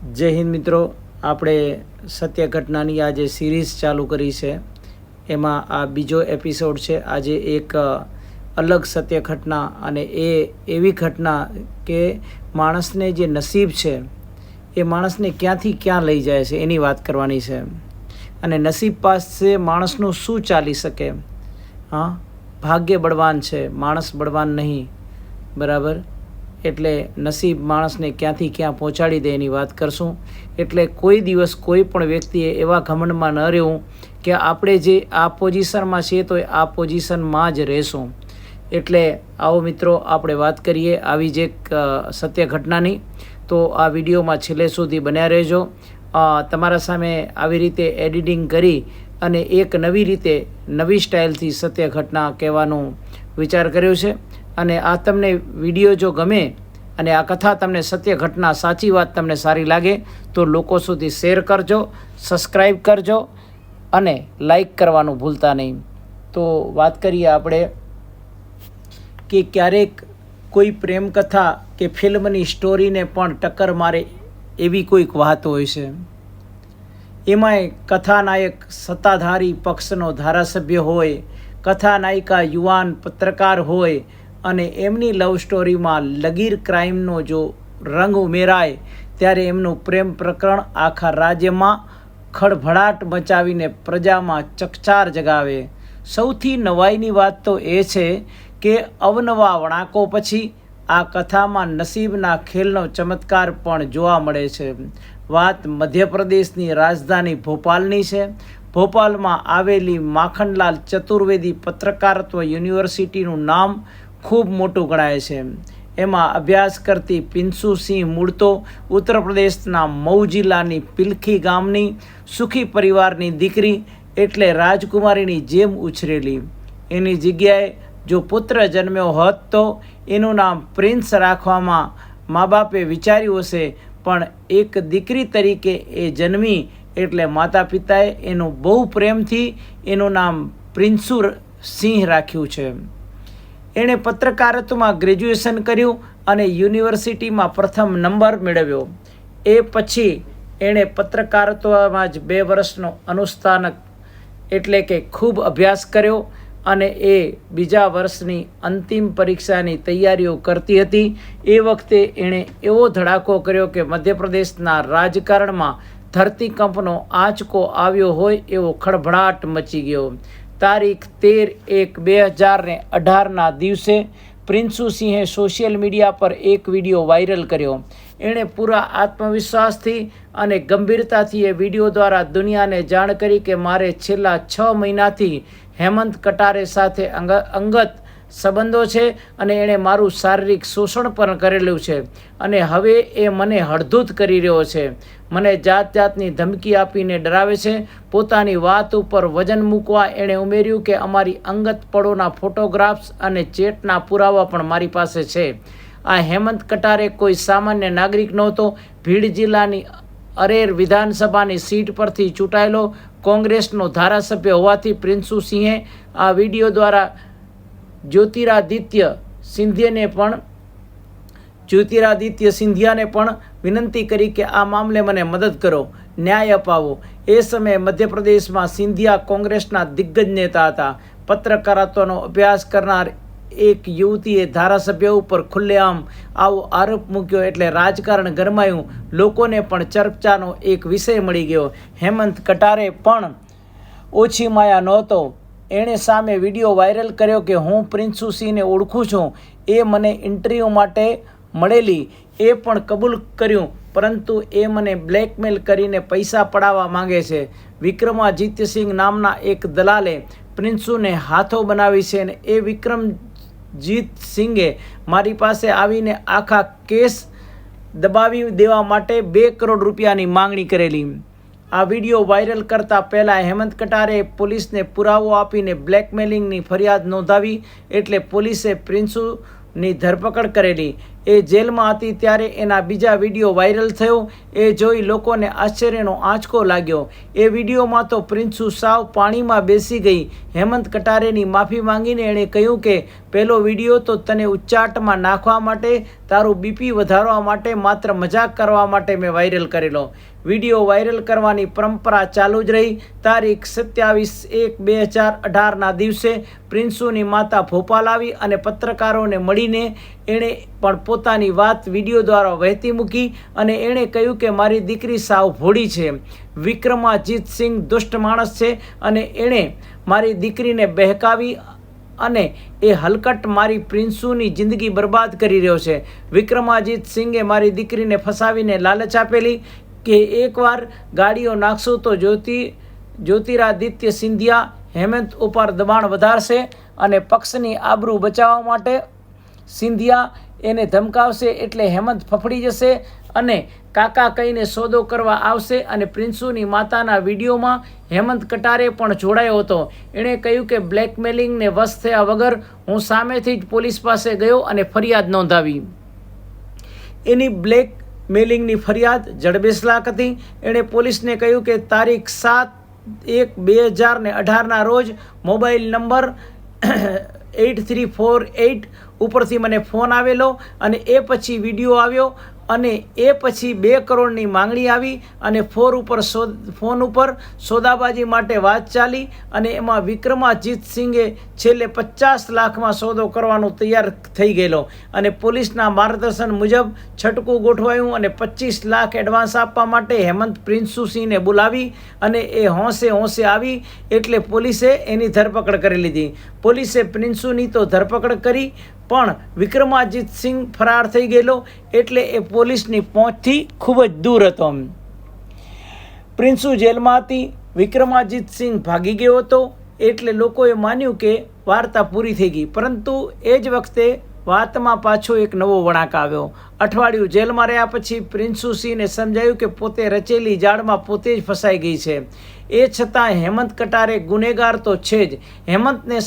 જય હિન્દ મિત્રો. આપણે સત્ય ઘટનાની આ જે સિરીઝ ચાલુ કરી છે, એમાં આ બીજો એપિસોડ છે. આજે એક અલગ સત્ય ઘટના અને એ એવી ઘટના કે માણસને જે નસીબ છે, એ માણસને ક્યાંથી ક્યાં લઈ જાય છે એની વાત કરવાની છે. અને નસીબ પાસે માણસનું શું ચાલી શકે? હા, ભાગ્ય બળવાન છે. માણસ બળવાન નહીં. બરાબર? એટલે નસીબ માણસને ક્યાંથી ક્યાં પહોંચાડી દે એની વાત કરશું. એટલે કોઈ દિવસ કોઈ પણ વ્યક્તિએ એવા ઘમંડમાં ન રહેવું કે આપણે જે આ પોઝિશનમાં છીએ તો આ પોઝિશનમાં જ રહેશું. એટલે આવો મિત્રો આપણે વાત કરીએ આવી જ એક સત્ય ઘટનાની. તો આ વિડીયોમાં છેલ્લે સુધી બન્યા રહેજો. તમારા સામે આવી રીતે એડિટિંગ કરી અને એક નવી રીતે નવી સ્ટાઇલથી સત્ય ઘટના કહેવાનું વિચાર કર્યો છે. અને આ તમને વીડિયો જો ગમે અને આ કથા તમને સત્ય ઘટના સાચી વાત તમને સારી લાગે, તો લોકો સુધી શેર કરજો સબસ્ક્રાઈબ કરજો અને લાઈક કરવાનું ભૂલતા નહીં. તો વાત કરીએ આપણે કે ક્યારેક કોઈ પ્રેમ કથા કે ફિલ્મની સ્ટોરીને પણ ટક્કર મારે એવી કોઈક વાત હોય છે. એમાંય કથાનાયક સત્તાધારી પક્ષનો ધારાસભ્ય હોય, કથાનાયિકા યુવાન પત્રકાર હોય અને એમની લવ સ્ટોરીમાં લગીર ક્રાઇમનો જો રંગ ઉમેરાય, ત્યારે એમનું પ્રેમ પ્રકરણ આખા રાજ્યમાં ખળભળાટ મચાવીને પ્રજામાં ચકચાર જગાવે. સૌથી નવાઈની વાત તો એ છે કે અવનવા વણાકો પછી આ કથામાં નસીબના ખેલનો ચમત્કાર પણ જોવા મળે છે. વાત મધ્યપ્રદેશની રાજધાની ભોપાલની છે. ભોપાલમાં આવેલી માખનલાલ ચતુર્વેદી પત્રકારત્વ યુનિવર્સિટીનું નામ ખૂબ મોટું ગણાય છે. એમાં અભ્યાસ કરતી પિન્સુસિંહ મૂળ તો ઉત્તર પ્રદેશના મઉ જિલ્લાની પિલખી ગામની સુખી પરિવારની દીકરી એટલે રાજકુમારીની જેમ ઉછરેલી. એની જગ્યાએ જો પુત્ર જન્મ્યો હોત તો એનું નામ પ્રિન્સ રાખવામાં મા બાપે વિચાર્યું હશે, પણ એક દીકરી તરીકે એ જન્મી એટલે માતા પિતાએ એનું બહુ પ્રેમથી એનું નામ પ્રિન્સુ સિંહ રાખ્યું છે. એણે પત્રકારત્વમાં ગ્રેજ્યુએશન કર્યું અને યુનિવર્સિટીમાં પ્રથમ નંબર મેળવ્યો. એ પછી એણે પત્રકારત્વમાં જ બે વર્ષનો અનુસ્થાનક એટલે કે ખૂબ અભ્યાસ કર્યો અને એ બીજા વર્ષની અંતિમ પરીક્ષાની તૈયારીઓ કરતી હતી. એ વખતે એણે એવો ધડાકો કર્યો કે મધ્યપ્રદેશના રાજકારણમાં ધરતીકંપનો આંચકો આવ્યો હોય એવો ખળભળાટ મચી ગયો. તારીખ તેર એક બે હજારને અઢારના દિવસે પ્રિન્સુ સિંહે સોશિયલ મીડિયા પર એક વીડિયો વાયરલ કર્યો. એણે પૂરા આત્મવિશ્વાસથી અને ગંભીરતાથી એ વીડિયો દ્વારા દુનિયાને જાણ કરી કે મારે છેલ્લા છ મહિનાથી હેમંત કટારે સાથે અંગ અંગત સંબંધો છે અને એણે મારું શારીરિક શોષણ પણ કરેલું છે. અને હવે એ મને હળધૂત કરી રહ્યો છે. મને જાત જાતની ધમકી આપીને ડરાવે છે. પોતાની વાત ઉપર વજન મૂકવા એણે ઉમેર્યું કે અમારી અંગત પળોના ફોટોગ્રાફ્સ અને ચેટના પુરાવા પણ મારી પાસે છે. આ હેમંત કટારે કોઈ સામાન્ય નાગરિક નહોતો. ભીડ જિલ્લાની અરેર વિધાનસભાની સીટ પરથી ચૂંટાયેલો કોંગ્રેસનો ધારાસભ્ય હોવાથી પ્રિન્સુ સિંહે આ વીડિયો દ્વારા જ્યોતિરાદિત્ય સિંધિયાને પણ જ્યોતિરાદિત્ય સિંધિયાને પણ વિનંતી કરી કે આ મામલે મને મદદ કરો, ન્યાય અપાવો. એ સમયે મધ્યપ્રદેશમાં સિંધિયા કોંગ્રેસના દિગ્ગજ નેતા હતા. પત્રકારત્વનો અભ્યાસ કરનાર એક યુવતીએ ધારાસભ્ય ઉપર ખુલ્લેઆમ આવો આરોપ મૂક્યો એટલે રાજકારણ ગરમાયું. લોકોને પણ ચર્ચાનો એક વિષય મળી ગયો. હેમંત કટારે પણ ઓછી માયા નહોતો. એણે સામે વીડિયો વાયરલ કર્યો કે હું પ્રિન્સુ સિંહને ઓળખું છું. એ મને ઇન્ટરવ્યૂ માટે મળેલી. એ પણ કબૂલ કર્યું, પરંતુ એ મને બ્લેકમેલ કરીને પૈસા પડાવવા માંગે છે. વિક્રમાદિત્યસિંહ નામના એક દલાલે પ્રિન્સુને હાથો બનાવી છે અને એ વિક્રમજીત સિંઘે મારી પાસે આવીને આખા કેસ દબાવી દેવા માટે બે કરોડ રૂપિયાની માંગણી કરેલી. આ વીડિયો વાયરલ કરતા પહેલાં હેમંત કટારે પોલીસને પુરાવો આપીને બ્લેકમેલિંગની ફરિયાદ નોંધાવી એટલે પોલીસે પ્રિન્સુની ધરપકડ કરેલી. એ જેલમાં હતી ત્યારે એના બીજા વીડિયો વાયરલ થયો. એ જોઈ લોકોને આશ્ચર્યનો આંચકો લાગ્યો. એ વિડીયોમાં તો પ્રિન્સુ સાવ પાણીમાં બેસી ગઈ. હેમંત કટારેની માફી માંગીને એણે કહ્યું કે પહેલો વીડિયો તો તને ઉચ્ચાટમાં નાખવા માટે, તારું બીપી વધારવા માટે માત્ર મજાક કરવા માટે મેં વાયરલ કરેલો. વીડિયો વાયરલ કરવાની પરંપરા ચાલુ જ રહી. તારીખ સત્યાવીસ એક બે હજાર અઢારના દિવસે પ્રિન્સુની માતા ભોપાલ આવી અને પત્રકારોને મળીને એણે પણ પોતાની વાત વીડિયો દ્વારા વહેતી મૂકી અને એણે કહ્યું કે મારી દીકરી સાવ ભોળી છે. વિક્રમાજીત સિંહ દુષ્ટ માણસ છે અને એણે મારી દીકરીને બહેકાવી અને એ હલકટ મારી પ્રિન્સુની જિંદગી બરબાદ કરી રહ્યો છે. વિક્રમાજીત સિંઘે મારી દીકરીને ફસાવીને લાલચ આપેલી કે એકવાર ગાડીઓ નાખશું તો જ્યોતિ, જ્યોતિરાદિત્ય સિંધિયા હેમંત ઉપર દબાણ વધારશે અને પક્ષની આબરૂ બચાવવા માટે સિંધિયા એને ધમકાવશે એટલે હેમંત ફફડી જશે અને કાકા કહીને સોદો કરવા આવશે અને પ્રિન્સુની માતાના વિડીયોમાં હેમંત કટારે પણ જોડાયો હતો. એણે કહ્યું કે બ્લેકમેલિંગને વશ થયા વગર હું સામેથી જ પોલીસ પાસે ગયો અને ફરિયાદ નોંધાવી. એની બ્લેક મેલિંગની ફરિયાદ જડબેસલાક હતી. એણે પોલીસને કહ્યું કે તારીખ સાત એક બે હજાર ને અઢારના રોજ mobile number eight three four eight ઉપરથી મને ફોન આવેલો અને એ પછી વીડિયો આવ્યો. અને એ પછી બે કરોડની માંગણી આવી અને ફોર ઉપર ફોન ઉપર સોદાબાજી માટે વાત ચાલી અને એમાં વિક્રમાજીત સિંઘે છેલ્લે પચાસ લાખમાં સોદો કરવાનો તૈયાર થઈ ગયેલો. અને પોલીસના માર્ગદર્શન મુજબ છટકું ગોઠવાયું અને પચીસ લાખ એડવાન્સ આપવા માટે હેમંત પ્રિન્સુસિંહને બોલાવી અને એ હોંશે હોંશે આવી એટલે પોલીસે એની ધરપકડ કરી લીધી. પોલીસે પ્રિન્સુની તો ધરપકડ કરી પણ વિક્રમાજીત સિંહ ફરાર થઈ ગયેલો એટલે એ પોલીસની પહોંચથી ખૂબ જ દૂર હતો. પ્રિન્સુ જેલમાં હતી વિક્રમાજીત સિંહ ભાગી ગયો હતો એટલે લોકોએ માન્યું કે વાર્તા પૂરી થઈ ગઈ. પરંતુ એ જ વખતે વાતમાં પાછો એક નવો વળાંક આવ્યો. અઠવાડિયું જેલમાં રહ્યા પછી પ્રિન્સુસિંહને સમજાયું કે પોતે રચેલી જાળમાં પોતે જ ફસાઈ ગઈ છે. એ છતાં હેમંત કટારે ગુનેગાર તો છે જ. હેમંતને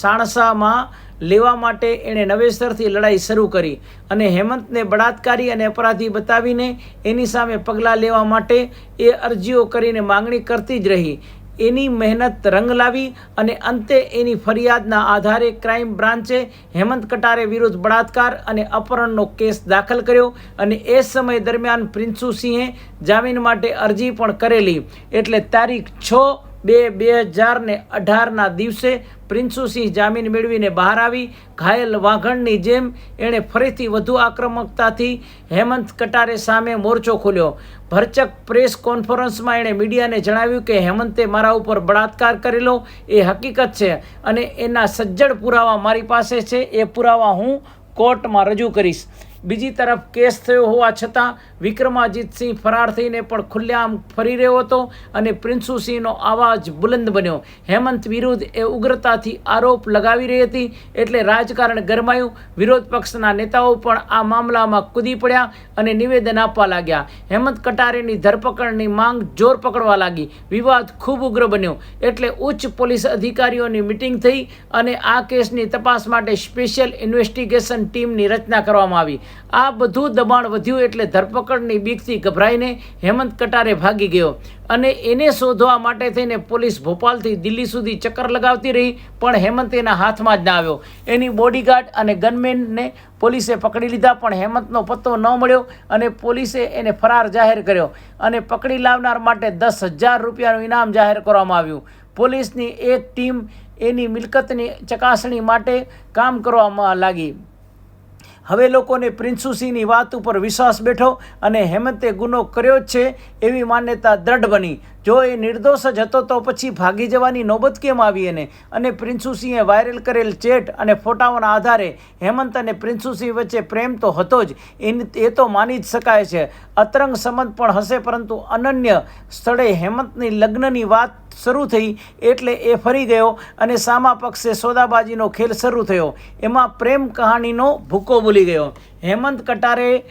સાણસામાં લેવા માટે એણે નવેસરથી લડાઈ શરૂ કરી અને હેમંતને બળાત્કારી અને અપરાધી બતાવીને એની સામે પગલાં લેવા માટે એ અરજીઓ કરીને માંગણી કરતી જ રહી. એની મહેનત રંગ લાવી અને અંતે એની ફરિયાદના આધારે ક્રાઇમ બ્રાન્ચે હેમંત કટારે વિરુદ્ધ બળાત્કાર અને અપહરણનો કેસ દાખલ કર્યો અને એ સમય દરમિયાન પ્રિન્સુ સિંહે જામીન માટે અરજી પણ કરેલી. એટલે તારીખ છ બે બે હજારને અઢારના દિવસે પ્રિન્સુસિંહ જામીન મેળવીને બહાર આવી. ઘાયલ વાઘણની જેમ એણે ફરીથી વધુ આક્રમકતાથી હેમંત કટારે સામે મોરચો ખોલ્યો. ભરચક પ્રેસ કોન્ફરન્સમાં એણે મીડિયાને જણાવ્યું કે હેમંતે મારા ઉપર બળાત્કાર કરેલો એ હકીકત છે અને એના સજ્જડ પુરાવા મારી પાસે છે. એ પુરાવા હું કોર્ટમાં રજૂ કરીશ. બીજી તરફ કેસ થયો હોવા છતાં વિક્રમાજીતસિંહ ફરાર થઈને પણ ખુલ્લેઆમ ફરી રહ્યો હતો અને પ્રિન્સુસિંહનો અવાજ બુલંદ બન્યો. હેમંત વિરુદ્ધ એ ઉગ્રતાથી આરોપ લગાવી રહી હતી એટલે રાજકારણ ગરમાયું. વિરોધ પક્ષના નેતાઓ પણ આ મામલામાં કૂદી પડ્યા અને નિવેદન આપવા લાગ્યા. હેમંત કટારેની ધરપકડની માંગ જોર પકડવા લાગી. વિવાદ ખૂબ ઉગ્ર બન્યો એટલે ઉચ્ચ પોલીસ અધિકારીઓની મિટિંગ થઈ અને આ કેસની તપાસ માટે સ્પેશિયલ ઇન્વેસ્ટિગેશન ટીમની રચના કરવામાં આવી. આ બધું દબાણ વધ્યું એટલે ધરપકડની બીકથી ગભરાઈને હેમંત કટારે ભાગી ગયો. અને એને શોધવા માટે થઈને પોલીસ ભોપાલથી દિલ્હી સુધી ચક્કર લગાવતી રહી, પણ હેમંત એના હાથમાં જ ના આવ્યો. એની બોડીગાર્ડ અને ગનમેનને પોલીસે પકડી લીધા, પણ હેમંતનો પત્તો ન મળ્યો અને પોલીસે એને ફરાર જાહેર કર્યો. અને પકડી લાવનાર માટે દસ હજાર રૂપિયાનું ઇનામ જાહેર કરવામાં આવ્યું. પોલીસની એક ટીમ એની મિલકતની ચકાસણી માટે કામ કરવામાં લાગી. હવે લોકોને પ્રિન્સુસિંહની વાત ઉપર વિશ્વાસ બેઠો અને હેમંતે ગુનો કર્યો જ છે એવી માન્યતા દ્રઢ બની. જો એ નિર્દોષ જ હતો તો પછી ભાગી જવાની નોબત કેમ આવી એને? અને પ્રિન્સુસિંહે વાયરલ કરેલ ચેટ અને ફોટાઓના આધારે હેમંત અને પ્રિન્સુસિંહ વચ્ચે પ્રેમ તો હતો જ. એ તો માની જ શકાય છે. અતરંગ સંબંધ પણ હશે પરંતુ અનન્ય સ્થળે હેમંતની લગ્નની વાત શરૂ થઈ એટલે એ ફરી ગયો અને સામા પક્ષે સોદાબાજીનો ખેલ શરૂ થયો. એમાં પ્રેમ કહાણીનો ભૂકો ભૂલી ગયો. હેમંત કટારે,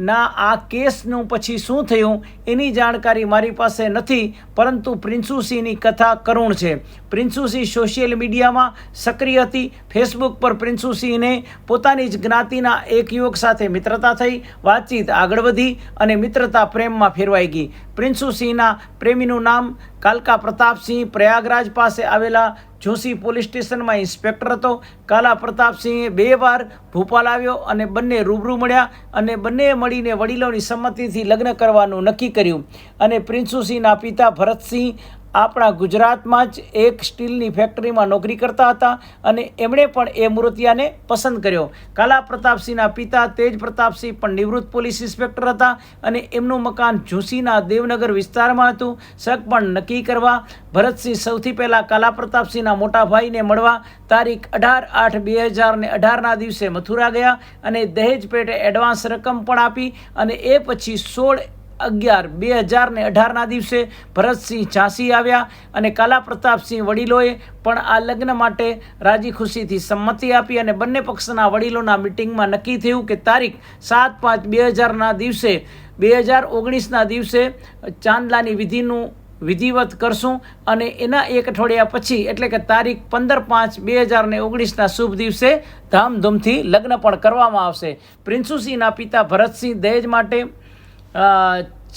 ના, આ કેસનું પછી શું થયું? એની જાણકારી મારી પાસે નથી, પરંતુ પ્રિન્સુસિંહની કથા કરુણ છે. પ્રિન્સુસિંહ સોશિયલ મીડિયામાં સક્રિય હતી. ફેસબુક પર પ્રિન્સુસિંહને પોતાની જ જ્ઞાતિના એક યુવક સાથે મિત્રતા થઈ, વાતચીત આગળ વધી અને મિત્રતા પ્રેમમાં ફેરવાઈ ગઈ. પ્રિન્સુસિંહના પ્રેમીનું નામ કાલકા પ્રતાપસિંહ પ્રયાગરાજ પાસે આવેલા જોશી પોલીસ સ્ટેશનમાં ઇન્સ્પેક્ટર હતો. કાલા પ્રતાપસિંહે બે વાર ભોપાલ આવ્યો અને બંને રૂબરૂ મળ્યા અને બંને મળીને વડીલોની સંમતિથી લગ્ન કરવાનું નક્કી કર્યું. અને પ્રિન્સુસિંહના પિતા ભરતસિંહ આપણા ગુજરાતમાં જ એક સ્ટીલની ફેક્ટરીમાં નોકરી કરતા હતા અને એમણે પણ એ મૂર્તિયાને પસંદ કર્યો. કાલા પ્રતાપસિંહના પિતા તેજ પ્રતાપસિંહ પણ નિવૃત્ત પોલીસ ઇન્સ્પેક્ટર હતા અને એમનું મકાન ઝૂંસીના દેવનગર વિસ્તારમાં હતું. શક પણ નક્કી કરવા ભરતસિંહ સૌથી પહેલાં કાલા પ્રતાપસિંહના મોટા ભાઈને મળવા તારીખ અઢાર આઠ બે હજાર ને અઢારના દિવસે મથુરા ગયા અને દહેજ પેટે એડવાન્સ રકમ પણ આપી અને એ પછી સોળ અગિયાર, બે હજાર ને અઢારના દિવસે ભરતસિંહ ઝાંસી આવ્યા અને કાલા પ્રતાપસિંહ વડીલોએ પણ આ લગ્ન માટે રાજી ખુશીથી સંમતિ આપી અને બંને પક્ષના વડીલોના મિટિંગમાં નક્કી થયું કે તારીખ સાત પાંચ બે હજારના દિવસે, બે હજાર ઓગણીસના દિવસે ચાંદલાની વિધિનું વિધિવત કરશું અને એના એક અઠવાડિયા પછી, એટલે કે તારીખ પંદર પાંચ બે હજાર ને ઓગણીસના શુભ દિવસે ધામધૂમથી લગ્ન પણ કરવામાં આવશે. પ્રિન્સુસિંહના પિતા ભરતસિંહ દહેજ માટે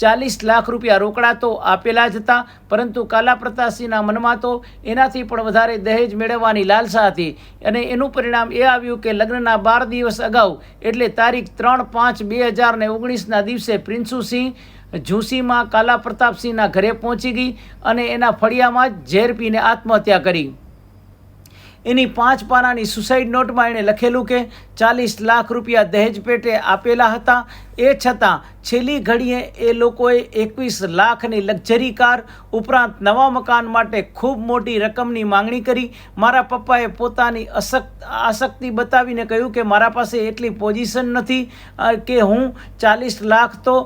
ચાલીસ લાખ રૂપિયા રોકડા તો આપેલા જ હતા, પરંતુ કાલા પ્રતાપસિંહના મનમાં તો એનાથી પણ વધારે દહેજ મેળવવાની લાલસા હતી. અને એનું પરિણામ એ આવ્યું કે લગ્નના બાર દિવસ અગાઉ, એટલે તારીખ ત્રણ પાંચ બે હજાર ને ઓગણીસના દિવસે પ્રિન્સુસિંહ ઝૂંસીમાં કાલા પ્રતાપસિંહના ઘરે પહોંચી ગઈ અને એના ફળિયામાં જ ઝેર પીને આત્મહત્યા કરી. એની પાંચ પાનાની સુસાઇડ નોટમાં એણે લખેલું કે ચાલીસ લાખ રૂપિયા દહેજ પેટે આપેલા હતા એ છતાં છેલ્લી ઘડીએ એ લોકોએ એકવીસ લાખની લક્ઝરી કાર ઉપરાંત નવા મકાન માટે ખૂબ મોટી રકમની માંગણી કરી. મારા પપ્પાએ પોતાની અશક્ત આસક્તિ બતાવીને કહ્યું કે મારા પાસે એટલી પોઝિશન નથી કે હું ચાલીસ લાખ તો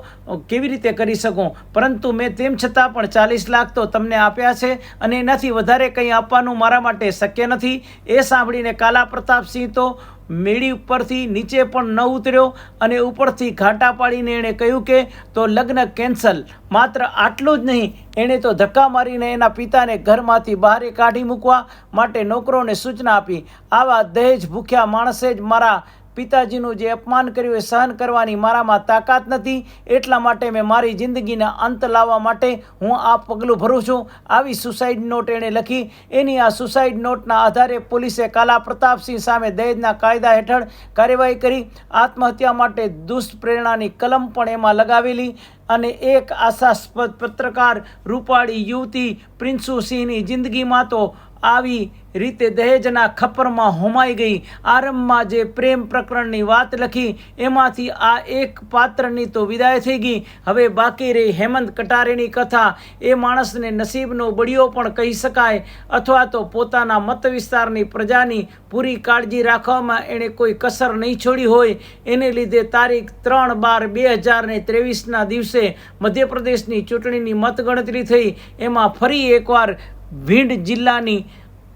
કેવી રીતે કરી શકું? પરંતુ મેં તેમ છતાં પણ ચાલીસ લાખ તો તમને આપ્યા છે અને એનાથી વધારે કંઈ આપવાનું મારા માટે શક્ય નથી. એ સાંભળીને કાલા પ્રતાપસિંહ તો મેળી ઉપરથી નીચે પણ ન ઉતર્યો અને ઉપરથી ઘાટા પાડીને એણે કહ્યું કે, તો લગ્ન કેન્સલ. માત્ર આટલું જ નહીં, એણે તો ધક્કા મારીને એના પિતાને ઘરમાંથી બહાર કાઢી મૂકવા માટે નોકરોને સૂચના આપી. આવા દહેજ ભૂખ્યા માણસે જ મારા પિતાજીનું જે અપમાન કર્યું એ સહન કરવાની મારામાં તાકાત નથી, એટલા માટે મેં મારી જિંદગીના અંત લાવવા માટે હું આ પગલું ભરું છું. આવી સુસાઇડ નોટ એણે લખી. એની આ સુસાઇડ નોટના આધારે પોલીસે કાલા પ્રતાપસિંહ સામે દહેજના કાયદા હેઠળ કાર્યવાહી કરી. આત્મહત્યા માટે દુષ્પ્રેરણાની કલમ પણ એમાં લગાવેલી અને એક આશાસ્પદ પત્રકાર રૂપાળી યુવતી પ્રિન્સુસિંહની જિંદગીમાં તો આવી રીતે દહેજના ખપ્પરમાં હોમાઈ ગઈ. આરંભમાં જે પ્રેમ પ્રકરણની વાત લખી, એમાંથી આ એક પાત્રની તો વિદાય થઈ ગઈ. હવે બાકી રહી હેમંત કટારેની કથા. એ માણસને નસીબનો બળિયો પણ કહી શકાય અથવા તો પોતાના મત વિસ્તારની પ્રજાની પૂરી કાળજી રાખવામાં એણે કોઈ કસર નહીં છોડી હોય. એને લીધે તારીખ ત્રણ બાર બે હજાર ને ત્રેવીસના દિવસે મધ્યપ્રદેશની ચૂંટણીની મતગણતરી થઈ. એમાં ફરી એકવાર ભીંડ જિલ્લાની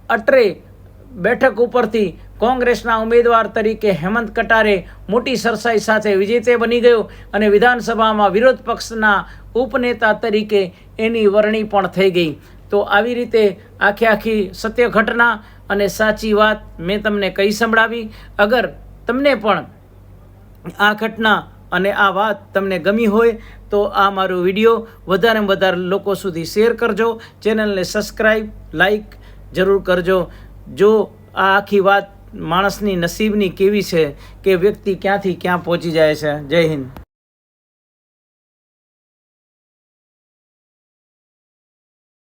અટરે બેઠક ઉપરથી કોંગ્રેસના ઉમેદવાર તરીકે હેમંત કટારે મોટી સરસાઈ સાથે વિજેતે બની ગયો અને વિધાનસભામાં વિરોધ પક્ષના ઉપનેતા તરીકે એની વરણી પણ થઈ ગઈ. તો આવી રીતે આખી આખી સત્ય ઘટના અને સાચી વાત મેં તમને કહી સંભળાવી. અગર તમને પણ આ ઘટના અને આ વાત તમને ગમી હોય તો આ મારો વીડિયો વધારેમાં વધારે લોકો સુધી શેર કરજો. ચેનલને સબસ્ક્રાઈબ લાઈક જરૂર કરજો. જો આ આખી વાત માણસની નસીબની કેવી છે કે વ્યક્તિ ક્યાંથી ક્યાં પહોંચી જાય છે? જય હિન્દ.